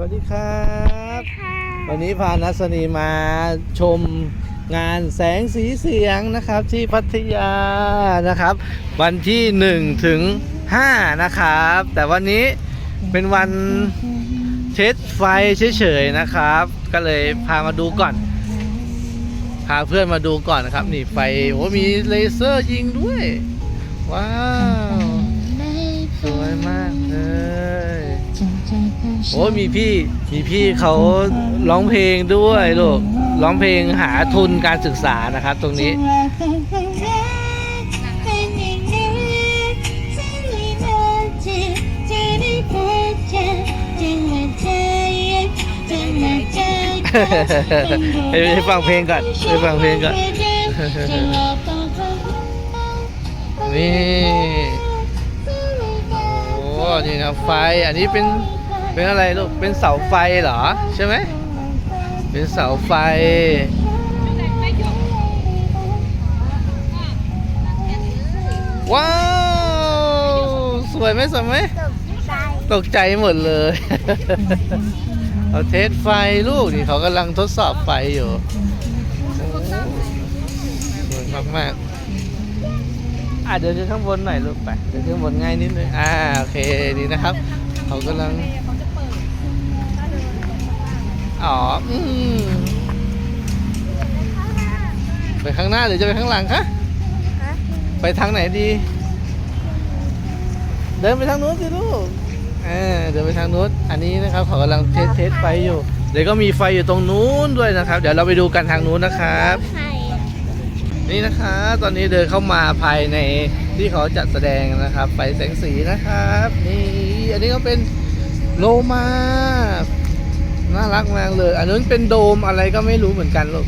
วัสดีครับค่ะวันนี้พานัสนีมาชมงานแสงสีเสียงนะครับที่พัทยานะครับ วันที่1ถึง5นะครับ แต่วันนี้เป็นวันเทสไฟเฉยๆนะครับ ก็เลยพามาดูก่อน พาเพื่อนมาดูก่อนนะครับ นี่ไฟโอ้มีเลเซอร์ยิงด้วย ว้าว สวยมากเลย โอ้ยมีพี่มีพี่เขาร้องเพลงด้วยลูกร้องเพลงหาทุนการศึกษานะครับ ตรงนี้ ไปไปฟังเพลงก่อนไปฟังเพลงก่อนนี่โอ้นี่นะไฟอันนี้เป็น เป็นอะไรลูก เป็นเสาไฟเหรอ ใช่ไหม เป็นเสาไฟ ว้าว สวยไหมสวยไหม ตกใจหมดเลย เอาเทสไฟลูกนี่เขากำลังทดสอบไฟอยู่ สวยมากๆอะเดินขึ้นข้างบนหน่อยลูกไปเดินขึ้นข้างบนง่ายนิดนึงอ่าโอเคดีนะครับ เขากำลัง อ๋ออืมไปข้างหน้าหรือจะไปข้างหลังคะไปทางไหนดี เดินไปทางนู้นสิลูกเออเดินไปทางนู้นอันนี้นะครับเขากำลังเทสเทสไฟอยู่ เดี๋ยวก็มีไฟอยู่ตรงนู้นด้วยนะครับ เดี๋ยวเราไปดูกันทางนู้นนะครับ นี่นะคะตอนนี้เดินเข้ามาภายในที่เขาจัดแสดงนะครับ ไฟแสงสีนะครับ นี่อันนี้ก็เป็นโลมา น่ารักมากเลย อันนู้นเป็นโดมอะไรก็ไม่รู้เหมือนกันลูก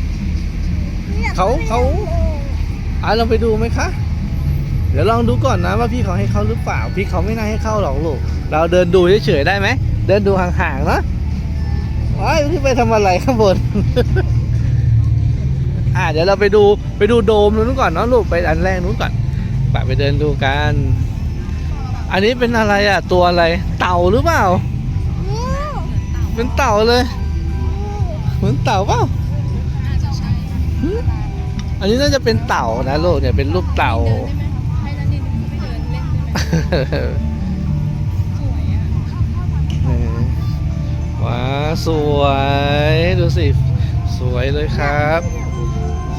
เขาเขา อะลองไปดูไหมคะ เดี๋ยวลองดูก่อนนะว่าพี่เขาให้เข้าหรือเปล่า พี่เขาไม่น่าให้เข้าหรอกลูก เราเดินดูเฉยๆได้ไหม เดินดูห่างๆเนาะไอ้ยพี่ไปทำอะไรข้างบน อ่าเดี๋ยวเราไปดูไปดูโดมนู้นก่อนเนาะลูกไปอันแรกนู้นก่อนไปไปเดินดูกัน อันนี้เป็นอะไรอะ ตัวอะไร เต่าหรือเปล่า เป็นเต่าเลย เหมือนเต่าเปล่าหึอันนี้น่าจะเป็นเต่านะลูกเนี่ยเป็นรูปเต่าให้นันดินไปเดินเล่นได้ไหมสวยอะเออว้าสวยดูสิ สวยเลยครับ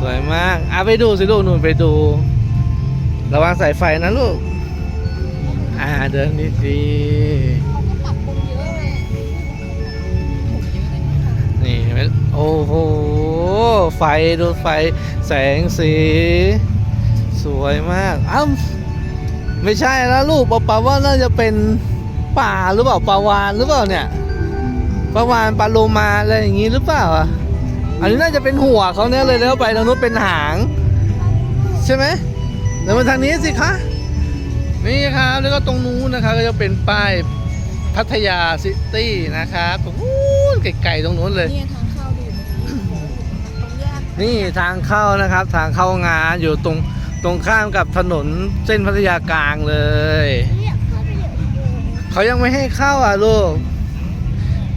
สวยมากอะไปดูสิลูกหนูไปดู ระวังสายไฟนะลูก อ่าเดินดีเโอ้โห ไฟดูไฟแสงสี สวยมาก อ้าวไม่ใช่แล้วลูกปะปาว่าน่าจะเป็นป่าหรือเปล่าปลาวานหรือเปล่าเนี่ยปลาวานปลาโลมาอะไรอย่างงี้หรือเปล่าอะอันนี้น่าจะเป็นหัวเขาเนี่ยเลยแล้วไปทางนู้นเป็นหาง ใช่ไหมเดินมาทางนี้สิคะนี่ครับแล้วก็ตรงนู้นนะครับก็จะเป็นป้ายพัทยาซิตี้นะครับตรงนู้นไกลๆตรงนู้นเลย นี่ทางเข้านะครับ ทางเข้างานอยู่ตรงตรงข้ามกับถนนเส้นพัทยากลางเลย เขายังไม่ให้เข้าอะลูก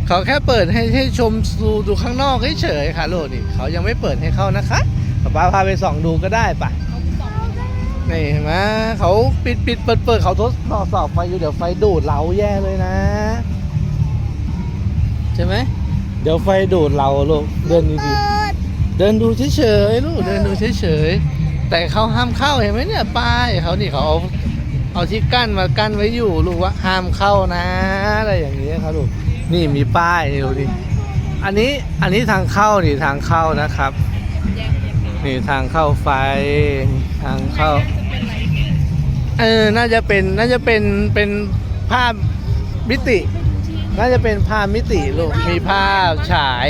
เขาแค่เปิดให้ให้ชมดูดูข้างนอกเฉยๆค่ะลูกนี่เขายังไม่เปิดให้เข้านะคะป๊าป๊าพาไปส่องดูก็ได้ปะนี่เห็นไหมเขาปิดปิดเปิดเปิดเขาทดสอบสอบไฟอยู่เดี๋ยวไฟดูดเราแย่เลยนะ ใช่ไหมเดี๋ยวไฟดูดเราลูกเดินดีๆ เดินดูเฉยๆลูกเดินดูเฉยๆแต่เขาห้ามเข้าเห็นไหมเนี่ยป้ายเขานี่เขาเอาเอาที่กั้นมากั้นไว้อยู่ลูกว่าห้ามเข้านะอะไรอย่างเงี้ยครับลูกนี่มีป้ายนี่ดูดิอันนี้อันนี้ทางเข้านี่ทางเข้านะครับแยกแยกแยกนี่ทางเข้าไฟทางเข้าจะเป็นอะไรเออน่าจะเป็นน่าจะเป็นเป็นภาพมิติ น่าจะเป็นภาพมิติลูกมีภาพฉาย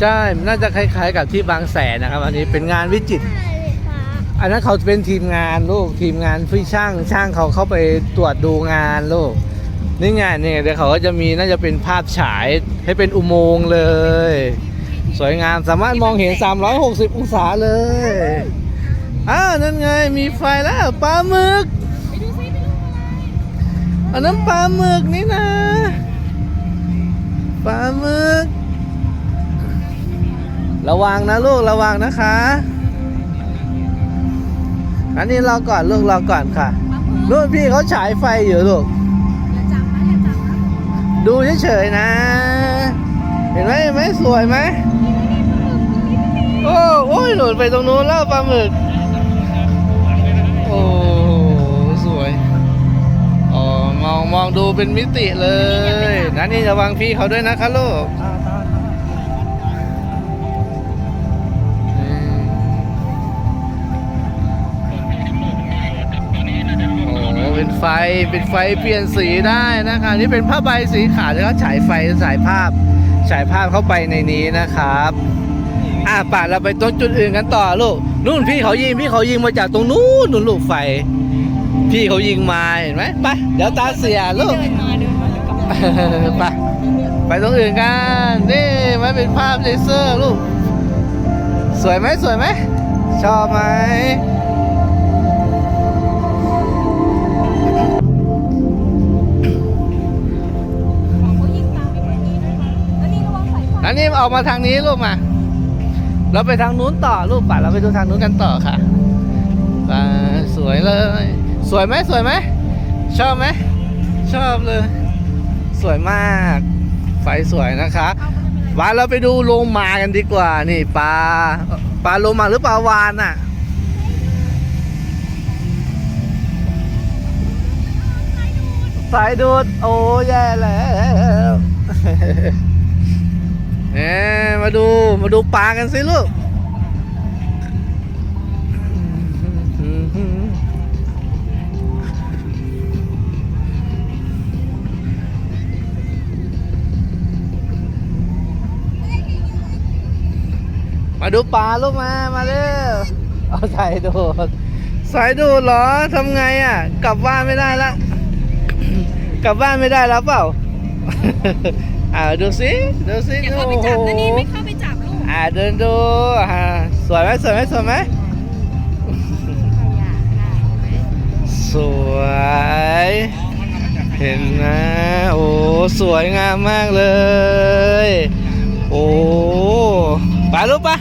ใช่น่าจะคล้ายๆกับที่บางแสนนะครับ อันนี้เป็นงานวิจิตรอันนั้นเขาเป็นทีมงานลูกทีมงานพี่ช่างช่างเขาเข้าไปตรวจดูงานลูกนี่ไงนี่เดี๋ยวเขาก็จะมีน่าจะเป็นภาพฉายให้เป็นอุโมงค์เลย สวยงามสามารถมองเห็น 360 องศาเลยอ้าวนั่นไงมีไฟแล้วปลาหมึกอันนั้นปลาหมึกนี่นะไระวังนะลูกระวังนะคะอันนี้เราก่อนลูกเราก่อนค่ะนู่นพี่เขาฉายไฟอยู่ลูกอย่าจับนะอย่าจับนะดูเฉยๆนะ เห็นไหมเห็นไหมสวยไหมโอ้โอ้ยหลุดไปตรงนู้นแล้วปลาหมึกโอ้สวยอ๋อมองมองดูเป็นมิติเลยนะนี่ระวังพี่เขาด้วยนะคะลูก เป็นไฟเป็นไฟเปลี่ยนสีได้นะคะนี่เป็นผ้าใบสีขาวแล้วก็ฉายไฟฉายภาพฉายภาพเข้าไปในนี้นะครับอะป่าเราไปตรงจุดอื่นกันต่อลูกนู่นพี่เขายิงพี่เขายิงมาจากตรงนู้นนู่นลูกไฟ พี่เขายิงมาเห็นไหมไปเดี๋ยวตาเสียลูกไปไปตรงอื่นกันนี่มันเป็นภาพเลเซอร์ลูก สวยไหมสวยไหมชอบไหม ระวังสายไฟแล้วนี่ออกมาทางนี้ลูกมา เราไปทางนู้นต่อลูกป่ะเราไปดูทางนู้นกันต่อค่ะไปสวยเลย สวยไหมสวยไหมชอบไหมชอบเลย สวยมากไฟสวยนะคะเอาเลยวานเราไปดูโลมากันดีกว่า นี่ปลาปลาโลมาหรือปลาวานอะสายดูดโอ้แย่แล้ว เอ๊มาดูมาดูปลากันสิลูกมาดูปลาลูกมา มาเร็วเอาสายดูดสายดูดเหรอทำไงอะ กลับบ้านไม่ได้ละ กลับบ้านไม่ได้แล้วเปล่า อ่าดูสิดูสิอย่าเข้าไปจับนะนี่ไม่เข้าไปจับลูกอ่าเดินดูอ่าสวยไหมสวยไหมสวยไหมขยะค่ะเห็นไหมสวย เห็นนะ โอ้สวยงามมากเลย โอ้ไปลูกปะ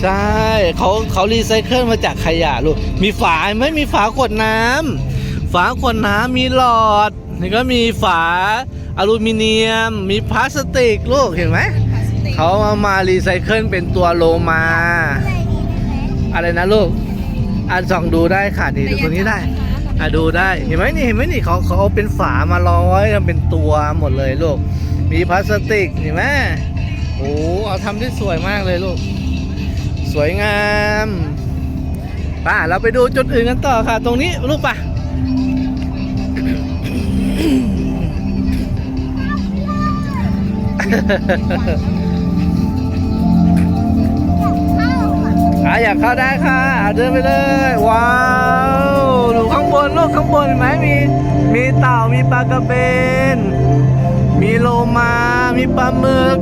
ใช่เขาเขารีไซเคิลมาจากขยะลูก มีฝาไหมมีฝาขวดน้ำ ฝาขวดน้ำมีหลอดนี่ก็มีฝาอลูมิเนียม มีพลาสติกลูกเห็นไหมพลาสติกเขาเอามารีไซเคิลเป็นตัวโลมา อะไรนะลูกอ่านส่องดูได้ค่ะนี่ดูตัวนี้ได้อะดูได้เห็นไหมนี่เห็นไหมนี่เขาเขาเอาเป็นฝามาร้อยทำเป็นตัวหมดเลยลูกมีพลาสติกเห็นไหมโอ้เอาทำได้สวยมากเลยลูก สวยงามป่ะเราไปดูจุดอื่นกันต่อค่ะ ตรงนี้ลูกป่ะ อาอยากเข้าได้ค่ะอะเดินไปเลย ว้าวดูข้างบนลูกข้างบนเห็นไหมมี มีเต่ามีปลากระเบน มีโลมา มีปลาหมึก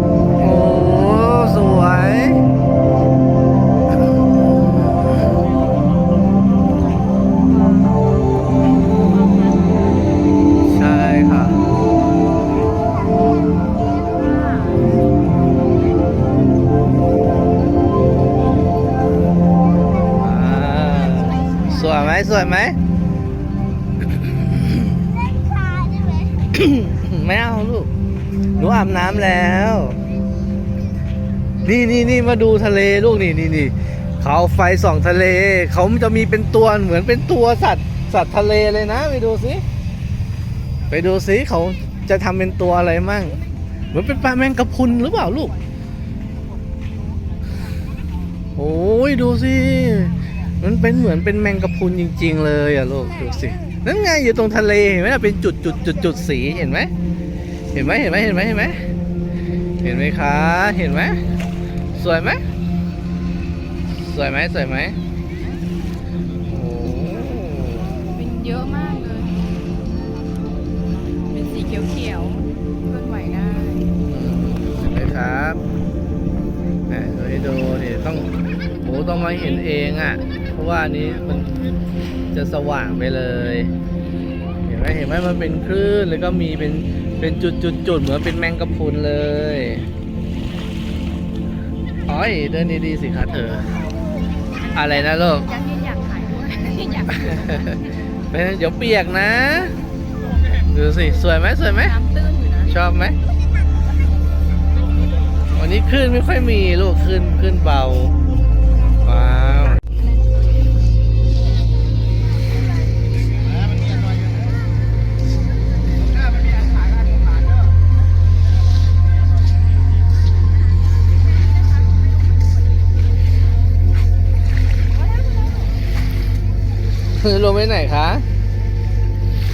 มาดูทะเลลูกนี่นี่นี่เขาไฟส่องทะเล เขาจะมีเป็นตัวเหมือนเป็นตัวสัตว์สัตว์ทะเลเลยนะ ไปดูสิไปดูสิเขาจะทำเป็นตัวอะไรมั่งเหมือนเป็นปลาแมงกะพุนหรือเปล่าลูกโอ้ยดูสิมันเป็นเหมือนเป็นแมงกะพุนจริง ๆ เลยอะลูกดูสินั่นไงอยู่ตรงทะเลเห็นไหมเป็นจุดจุดจุดจุดสีเห็นไหมเห็นไหมเห็นไหมเห็นไหมเห็นไหมเห็นไหมคะเห็นไหม สวยไหมสวยไหมสวยไหมโอ้เป็นเยอะมากเลย เป็นสีเขียวๆเคลื่อนไหวได้เห็นไหมครับแหมดูให้ดูนี่ต้องโอ้ต้องมาเห็นเองอะ เพราะว่าอันนี้มันจะสว่างไปเลย เห็นไหมเห็นไหมมันเป็นคลื่นแล้วก็มีเป็นเป็นจุดจุดจุดเหมือนเป็นแมงกะพรุนเลย อ้อยเดินดีๆสิคะเธอ อะไรนะลูกยังอยากถ่ายด้วยอยากไม่งั้นเดี๋ยวเปียกนะ ดูสิ สวยไหมสวยไหมน้ำตื้นอยู่นะ ชอบไหม วันนี้คลื่นไม่ค่อยมีลูกคลื่นคลื่นเบาว้า ลงไปไหนคะ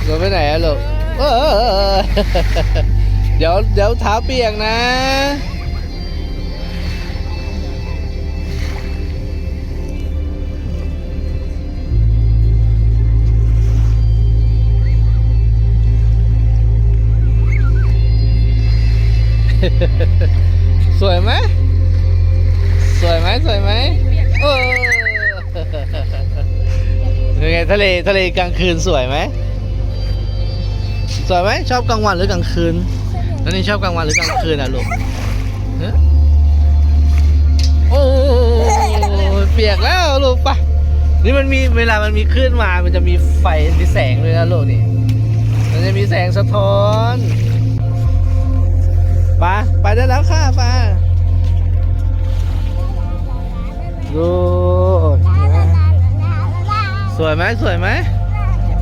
ลงไปไหนอะลูกเออเดี๋ยวเดี๋ยวเท้าเปียกนะ สวยไหมสวยไหมสวยไหม เป็นไงทะเลทะเลกลางคืนสวยไหมสวยไหมชอบกลางวันหรือกลางคืนแล้วนี่ชอบกลางวันหรือกลางคืนอะลูกโอ้เปียกแล้วลูกปะนี่มันมีเวลามันมีคลื่นมา มันจะมีไฟมีแสงเลยนะลูกนี่ มันจะมีแสงสะท้อนปะไปได้แล้วค่ะปะดู สวยไหมสวยไหม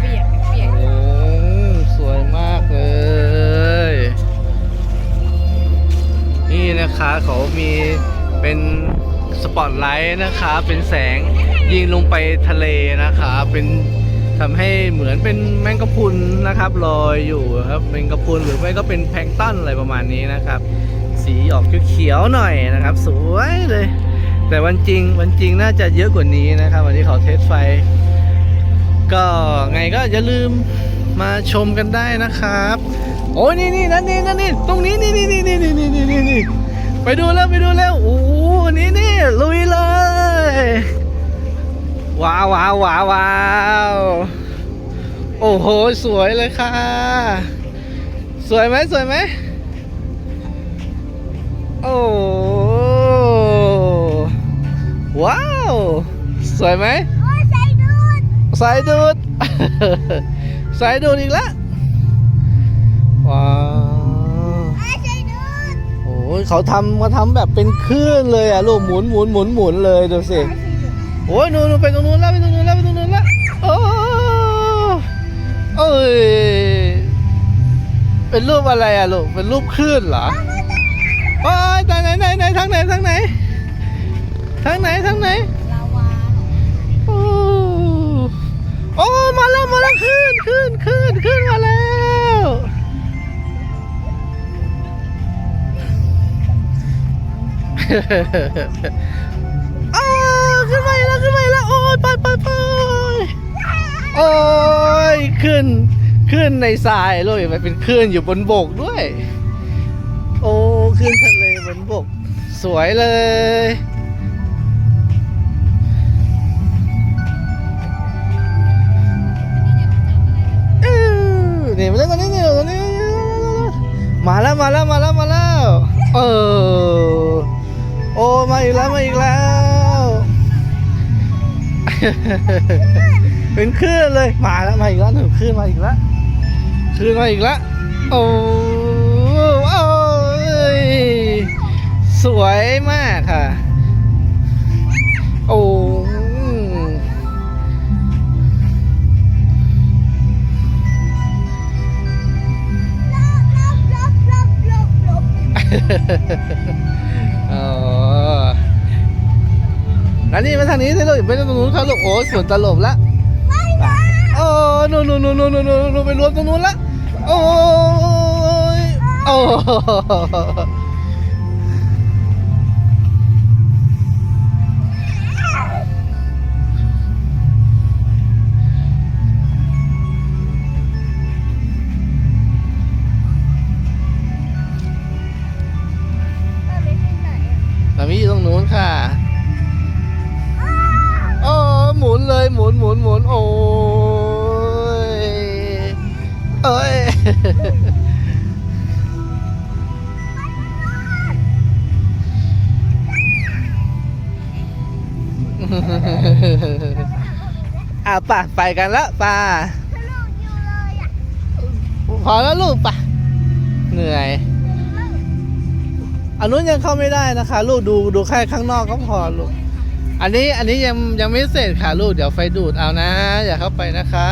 เปียกเปียกอืมสวยมากเลย นี่นะคะเขามีเป็นสปอตไลท์นะคะ เป็นแสงยิงลงไปทะเลนะคะ เป็นทำให้เหมือนเป็นแมงกะพรุนนะครับลอยอยู่ครับแมงกะพรุนหรือไม่ก็เป็นแพลงต้นอะไรประมาณนี้นะครับ สีออกเขียวๆหน่อยนะครับ สวยเลย แต่วันจริงวันจริงน่าจะเยอะกว่านี้นะครับ วันนี้เขาเทสไฟ ก็ไงก็อย่าลืมมาชมกันได้นะครับ โอ้ยนี่นี่นั่นนี่นั่นนี่ตรงนี้นี่นี่นี่นี่นี่นี่นี่นี่ไปดูแล้วไปดูแล้วโอ้นี่นี่ลุยเลย ว้าวว้าวว้าวว้าวโอ้โหสวยเลยค่ะ สวยไหมสวยไหมโอ้ว้าว สวยไหม สายดูด สายดูดอีกแล้วว้าวโอ้ยเขาทำมาทำแบบเป็นคลื่นเลยอะลูกหมุนหมุนหมุนหมุนเลยดูสิโอ้ยนู่นนู่นไปตรงนู้นแล้วไปตรงนู้นแล้วไปตรงนู้นแล้วโอ้เอ้ยเป็นรูปอะไรอะลูกเป็นรูปคลื่นเหรอโอ้ยไหนไหนไหนไหนทางไหนทางไหนทางไหนทางไหนลาวาโอ้ โอ้มาแล้วมาแล้วขึ้นขึ้นขึ้นขึ้นมาแล้วอ้ขึ้นมาอีกแล้วขึ้นมาอีกแล้วโอ้ยไปไปไปโอ้ยขึ้นขึ้นในทรายเลยมันเป็นคลื่นอยู่บนบกด้วย โอ้ขึ้นทะเลบนบก สวยเลย นี่มาเล่นกันนี่นี่ตรงนี้มาแล้วมาแล้วมาแล้วมาแล้วเออโอ้มาอีกแล้วมาอีกแล้วเป็นคลื่นเลยมาแล้วมาอีกแล้วหนึ่งคลื่นมาอีกแล้วคลื่นมาอีกแล้วโอ้โอ้ยสวยมากค่ะโอ้ อ๋ออันนี้มาทางนี้สิลูกไม่ต้องตรงนู้นครับลูกโอ้ยสวนตลบละโอ้นู่นนู่นนู่นนู่นนู่นนู่นไปรวมตรงนู้นละโอ้ยโอ้ มีอยู่ตรงนู้นค่ะโอ้หมุนเลยหมุนหมุนหมุนโอ้ยเอ้ยอาป่ะไปกันแล้วป่ะพอแล้วลูกป่ะเหนื่อย อันนู้นยังเข้าไม่ได้นะคะ ลูกดูดูแค่ข้างนอกก็พอลูก อันนี้อันนี้ยังยังไม่เสร็จค่ะลูกเดี๋ยวไฟดูดเอานะ อย่าเข้าไปนะคะ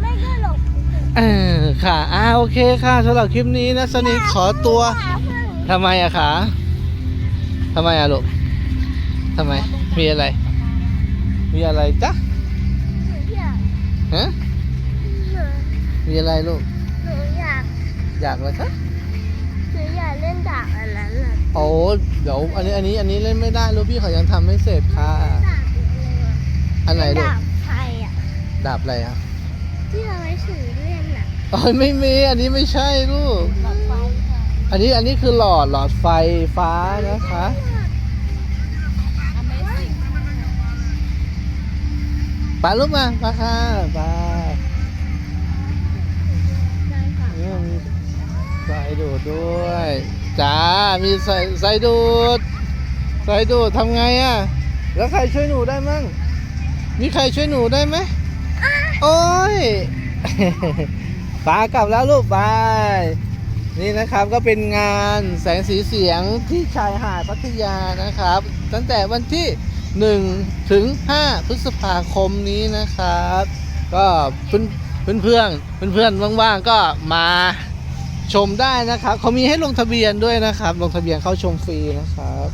ไม่ก็หลบเออค่ะอ่าโอเคค่ะสำหรับคลิปนี้นะสนิทขอตัวทำไมอะคะทำไมอะลูกทำไม มีอะไร มีอะไรจ๊ะหนูอยากฮะหนูมีอะไรลูกหนูอยาก อยากอะไรคะหนูอยาก เล่นดาบอันนั้นน่ะโอ้เดี๋ยวอันนี้อันนี้อันนี้เล่นไม่ได้ลูกพี่เขายังทำไม่เสร็จค่ะ ดาบอะไรอะอันไหนลูกดาบไฟอะ ดาบอะไรอะที่เอาไว้ถือเล่นอะโอ้ยไม่มีอันนี้ไม่ใช่ลูก หลอดไฟค่ะอันนี้อันนี้คือหลอดหลอดไฟฟ้านะคะ Amazing ปาลูกมาปาค่ะป สายดูดด้วยจ้ามีใสายสายดูดสายดูดทำไงอะ่ะ แล้วใครช่วยหนูได้มั่งมีใครช่วยหนูได้ไหมโอ้ยปากลับแล้วลูกบาย นี่นะครับก็เป็นงานแสงสีเสียงที่ชายหาดพัทยานะครับ ตั้งแต่วันที่ 1 ถึง 5 พฤษภาคมนี้นะครับ ก็เพื่อนเพื่อนเพื่อนเพื่อนๆว่างๆก็มา ชมได้นะครับเขามีให้ลงทะเบียนด้วยนะครับ ลงทะเบียนเข้าชมฟรีนะครับ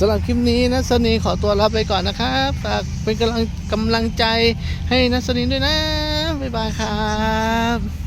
สำหรับคลิปนี้นัสนีขอตัวลาไปก่อนนะครับฝากเป็นกำลังกำลังใจให้นัสนีด้วยนะบ๊ายบายครับ